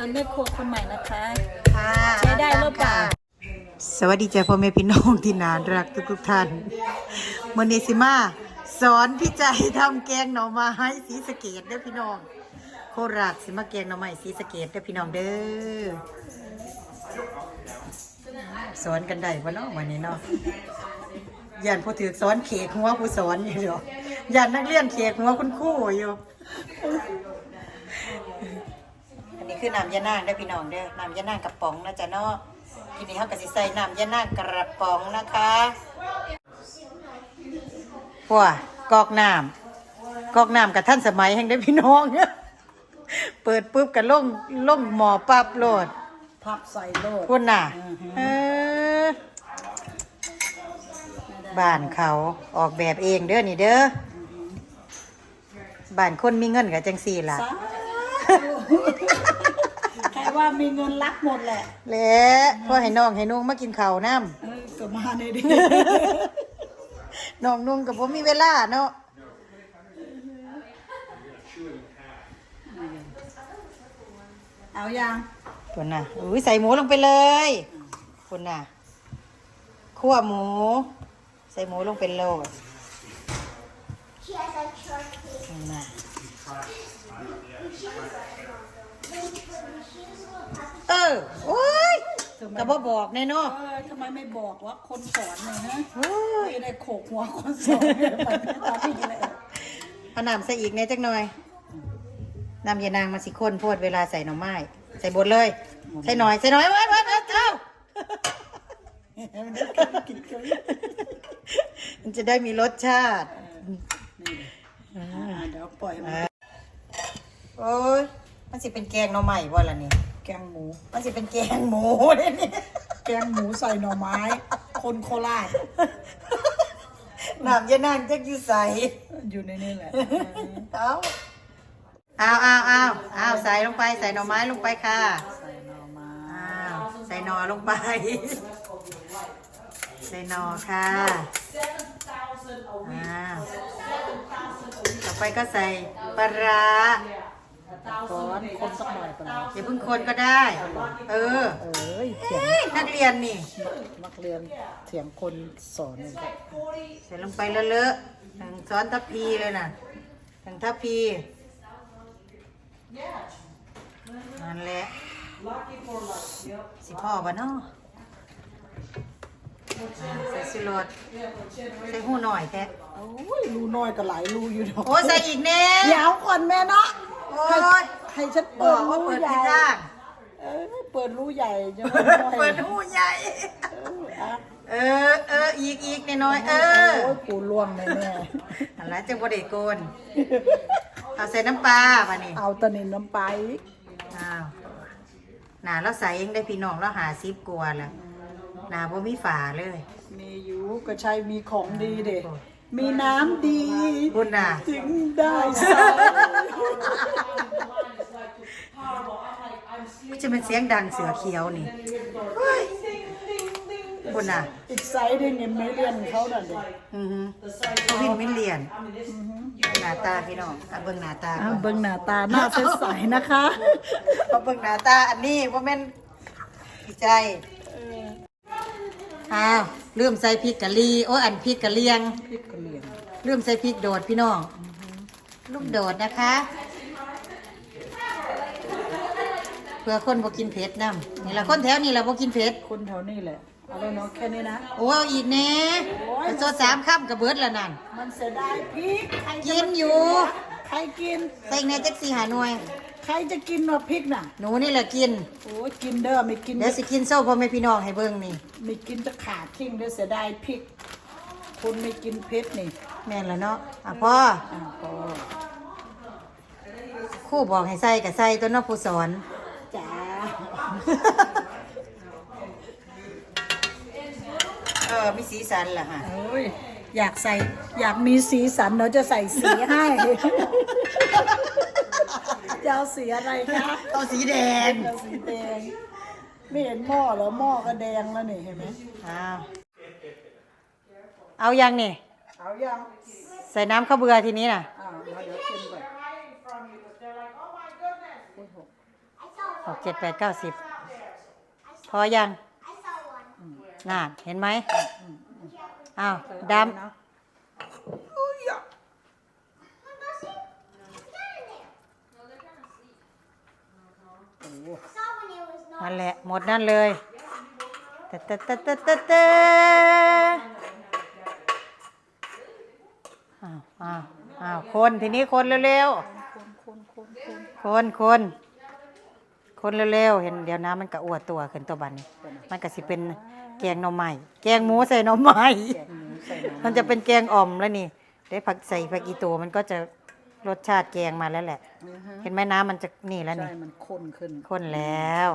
อันแม่ครัวคนใหม่นะคะ ค่ะใช้ได้หรือเปล่า สวัสดีจ้าพ่อแม่พี่น้องที่นานรักทุกทุกๆท่านมอนีสิมาสอนพี่ใจทำแกงหน่อไม้สีสะเกดเด้อพี่น้อง โคราชสิมาแกงหน่อไม้สีสะเกดเด้อพี่น้องเด้อสอนกันได้ปะเนาะวันนี้เนาะยันผู้ถือสอนเขกหัวผู้สอนอยู่เดี๋ยวยันนักเรียนเขกหัวคุณครู่อยู่อันนี้ คือน้ำยานางได้อพี่น้องเด้อน้ำยานางกระป๋องนะจ๊ะเนาะทีนี้เขาก็สิใส่น้ำยานางกระป๋องนะคะพวกอกน้ำกอกน้ำกับท่านสมัยแห่งได้อพี่น้องเปิดปุ๊บกับล่งล่งหมอปั๊บโลดพับใส่โลด คุณน่ะเออบ้านเขาออกแบบเองเด้อนี่เด้อบ้านคนมีเงินกับจังสี่ล่ะ สาใคร ว่ามีเงินรักหมดแหละและพ่อให้น้องให้นุ่งมากินข้าวน้เออก็มาในดิำน้องนุ่งกับผมมีเวลาเนาะเอายังคุณน่ะอุ้ยใส่หมูลงไปเลยคุณน่ะคั่วหมู ใส่หมูลงไปโลดคุณน่ะ เออ โอ้ยกระบอบอกแน่เนาะเออทำไมไม่บอกว่าคนสอนเลยฮะโอ้ยไม่ได้โขกหัวคนสอนเลยไปไม่ตอนนี้เลยเอาน้ำใส่อีกแน่จักหน่อย น้ำยานางมาสิข้นโพดเวลาใส่หน่อไม้ ใส่บดเลย ใส่หน่อย ใส่หน่อยไว้ไว้ไว้เจ้ากินเกลือมันจะได้มีรสชาติอ่าเดี๋ยวปล่อยมัน โอ้ย มันสิเป็นแกงหน่อไม้บ่ล่ะนี่แกงหมู มันสิเป็นแกงหมูเลยนี่แกงหมูใส่หน่อไม้ คนโคราชน้ำยานางจักอยู่ใส่อยู่ในนี่แหละเอาเอาเอาเอาเอาใส่ลงไปใส่หน่อไม้ลงไปค่ะใส่หน่อไม้อ้าวใส่หนอลงไป ใส่หนอค่ะอ้าวต่อไปก็ใส่ปลาร้า ก้อนคนสักหน่อยก่อนนะอย่าเพิ่งคนก็ได้ เออเอ้ยเถียงเฮ้ยนักเรียนนี่ นักเรียนเถียงคนสอนเลยใส่ลงไปเลอะๆทั้งซ้อนทัพพีเลยนะทั้งทัพพีนั่นแหละสิพ่อบ่เนาะอ่าใส่สิรสใส่หูหน่อยแท้โอ้ยรูน้อยก็หลายรูอยู่เนาะโอ้ใส่อีกแน่เดี๋ยวก่อนแม่เนาะ โอ้ยให้ฉันบเปิอดกว่ารูเปิดใหญ่ที่ทางเออเปิดรูใหญ่จะเปิดหูใหญ่ เอออะเออเอออีกอีกน้อยๆเออโอ้ยปูล่วงแน่อะไรจังบ่ได้โกนเอาใส่น้ำปลาป่ะนี่ๆเอาตะนินน้ำไปลาอีกอ้าวหนาเราใส่เองได้พี่น้องเราหาซิบกลัวแล้วหนาบ่มีฝาเลย มีอยู่ก็ใช่มีของดีเด็ มีน้ำดีคุณน่ะถึงได้ใส่จะเป็นเสียงดังเสือเขียวนี่เฮ้ยคุณน่ะอีกไซส์หนึงเนี่ยไม่เรียนเขาน่ะเด็กอือฮึเขาวินมินเลียนหน้าตาพี่น้องเอาเบิ่งหน้าตาก่อนเบิ้งหน้าตาหน้าใสๆนะคะเอาเบิ่งหน้าตาอันนี้ว่าแม่นพี่ใจอ้าวลืมใส่พริกกะลีโอ้ยอันพริกกะเลียง พริกกะเหรี่ยง ลืมใส่พริกโดดพี่น้องลูกโดดนะคะเพื่อคนบ่กินเผ็ดนํนี่ละคนแถวนี่ละบ่กินเผ็ดคนแถวนี้แหละเอาแล้วเนาะแค่นี้นะโอ้เอาอีกแน่กระโซดสามค่ำกระเบิดละนั่นมันเสียดายพริกใครจะกินอยู่ ใครกินใส่ในจักสีหาหน่วย ใครจะกินว่าพริกน่ะหนูนี่แหละกินโอ้ยกินเด้อไม่กินเดี๋ยวสิกินโซ่พ่อแม่พี่น้องให้เบิ่งนี่ไม่กินจะขาดทิ้งเด้อเสียดายพริกคนไม่กินเผ็ดนี่ แม่นแล้วเนาะอะพ่ออ่าพอครู่บอกให้ใส่ก็ใส่ตัวเน้องผู้สอน จ้าเออมีสีสันล่ะฮะโอ้ยอยากใส่อยากมีสีสันเนาะจะใส่สีให้ จะเอาสีอะไรคะเอาสีแดงเอาสีแดง ไม่เห็นหม้อเหรอหม้อก็แดงแล้วนี่เห็นไหมอ้าวเอายังนี่ เอายังใส่น้ำข้าวเบื่อทีนี้น่ะอ่ามาเดี๋ยวชิมก่อนโอ้ยหกหกเจ็ดแปดเก้าสิบพอยังน่าเห็นไหมอ้าวดนะอุ้ยอะโอ้โหำนั่นแหละ หมดนั่นเลยตะตะตะตะตะตะ อ้าวอ้าวอ้าวคนทีนี้คนเร็วๆคนคนคนคนคนคนคนเร็วๆเห็นเดี๋ยวน้ำมันก็อวดตัวขึ้นตัวบันนี้ มันก็สิเป็นแกงหน่อไม้แกงหมูใส่หน่อไม้ แกงหมูใส่น้ำมันจะเป็นแกงอ่อมแล้วนี่ได้ผักใส่ผักอีตัวมันก็จะรสชาติแกงมาแล้วแหละอือฮะเห็นไหมน้ำมันจะนี่แล้วใช่นี่มันข้นขึ้นข้นแล้ว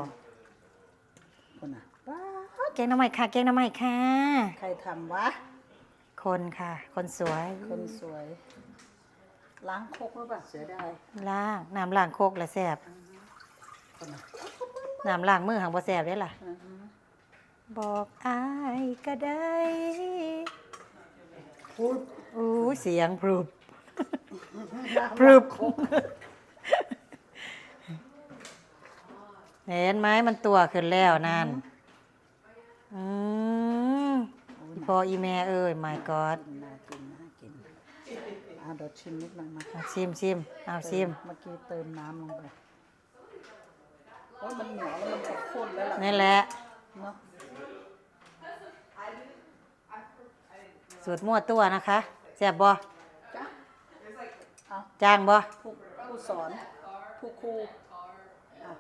คนอะแกงหน่อไม้ค่ะแกงหน่อไม้ค่ะ ใครทำวะ คนค่ะ คนสวย คนสวย ล้างครกหรือเปล่าเสียดายล้างน้ำล้างโคกและแซ่บคนอะน้ำล้างมือหังบ่แซ่บได้ล่ะอือฮึบอกอายก็ได้พูดอู้เสียงพรุบพรึบเห็นไหมมันตัวขึ้นแล้วนั่น อืม พออีแม่เอ้ย my god น่ากินน่ากินอะเดี๋ยวชิมนิดหน่อยมาเอาซิมซิมเอาซิมเมื่อกี้เติมน้ำลงไปโอ้ยมันเหนียวแล้วมันจะข้นแล้วล่ะนี่แหละ เนาะสูตรมั่วตัวนะคะแซ่บบ่จ้ะเอาจ้างบ่ผู้ผู้สอนผู้ครูอะ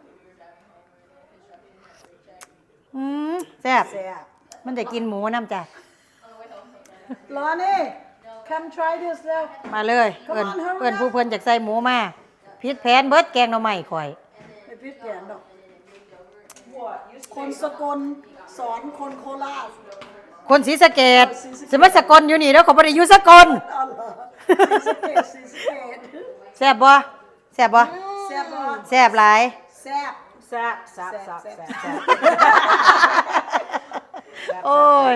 อืมแซ่บแซ่บมันจะกินหมูน้ำจ้ะ รอนี่ come try this เร็วมาเลย Come เอิ้น on, hurry เอิ้น up ผู้เพิ่นจากใส่หมูมาพิษแผนเบิดแกงหน่อไม้ข่อย ไม่พิจารณาดอก คนสกลสอนคนโคราชคนศรีสะเกดศรีสะเกษสมัสกลอยู่นี่แล้วเขาบ่ได้อยู่สกลอ๋อเหรอศรีสะเกษศรีสะเกษแซ่บบ่แซ่บบ่แซ่บบ่แซ่บหลาย แซ่บ แซ่บแซ่บแซ่บแซ่บ โอ้ย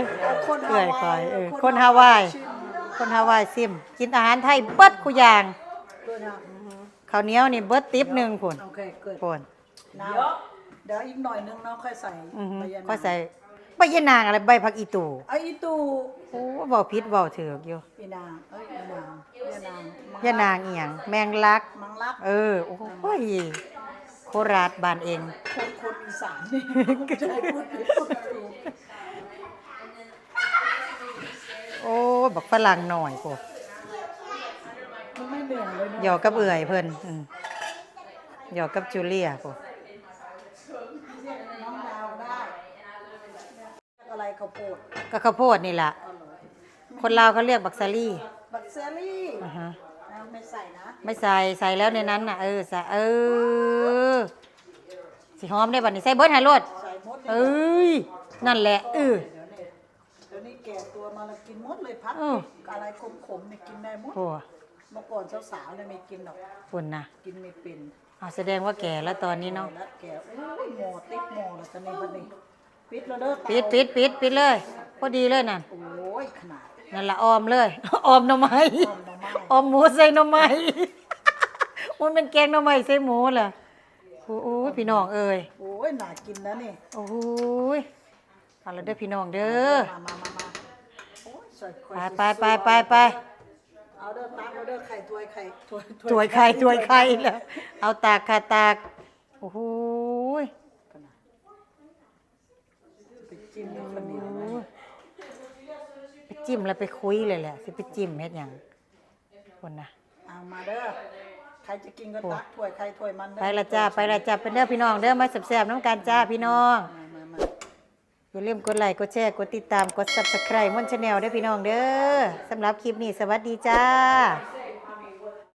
คนเอื่ฮาอยคอวายยเออคนคนฮาวายชิมคนฮาวายซิม กินอาหารไทยเบิดคุอย่างเกิดอะข้าวเหนียวนี่เบิดติ๊บหนึ่งพุ่นโอเคเกิดพุ่นน้ำเดี๋ยวอีกหน่อยนึงเนาะค่อยใส่อือฮึใบยะนางก็ใส่ใบยะนางอะไรใบผักอีตู่ไอ้อีตูโอ้เว้าผิดเว้าถูกอยู่อีนางเอ้ยอีนางยะนางยะนางอีหยังแมงลักมังลัก เออโอ้ยโคราชบ้านเองคนคนอีสานนี่ใจพูดผิดพูดถูก โอ้บักฝรั่งหน่อยพวกมันไม่เหนื่อยเลยเนาะหยอกกับเอื่อยเพิ่นอืมหยอกกับจูเลียพวกน้องดาวได้อะไรข้าวโพดก็ข้าวโพดนี่ล่ะอร่อยคนลาวเขาเรียกบักซาลี่บักเซอรี่อ่าฮะเอาไม่ใส่นะไม่ใส่ใส่แล้วในนั้นน่ะเออใส่เออสิหอมได้บัดนี้ใส่เบิดให้รดใส่หมดเลเอ้ยยนั่นแหละเออ เดี๋ยวนี้เดี๋ยวนี้แก่ตัวมาแล้ว กินหมดเลยพักเออ อะไรขมๆเนี่ยกินได้หมดโอ้เมื่อก่อนสาวๆเนี่ยไม่กินหรอกฝุ่นน่ะกินไม่เป็นเอาแสดงว่าแก่แล้วตอนนี้เนาะแล้วแก่โอ้ยหมอติ๊กหมอแล้วตอนนี้บัดนี้ปิดแล้วเด้อปิดปิดปิดปิดเลยพอดีเลยนั่นโอ้ยขนาด นั่นละออมเลย ออมหน่อไม้ออมหน่อไม้ ออมหมูใส่หน่อไม้มันเป็นแกงหน่อไม้ใส่หมูเหรอโอ้โหพี่น้องเอ้ยโอ้ยน่ากินนะนี่โอ้ยเอาละเด้อพี่น้องเด้อ มามามา ไปสิไปไปไปไปเอาเด้อตักเอาเด้อไข่ถ้วยไข่ถ้วยถวยไข่ถวยไข่แล้วเอาตากค่ะตากโอ้โหยไปจิ้มกับข้าวเหนียวนะไปจิ้มแล้วไปคุยเลยแหละสิไปจิ้มเฮ็ดหยังคนน่ะเอามาเด้อใครจะกินก็ตักถ้วยใครถ้วยมันเด้อไปละจ้าไปละจ้าเป็นเด้อพี่น้องเด้อมาแซ่บๆน้ำกันจ้าพี่น้องมามามา อย่าลืมกดไลค์กดแชร์กดติดตามกด Subscribe ม่อนชาแนลด้วยพี่น้องเด้อสำหรับคลิปนี้สวัสดีจ้า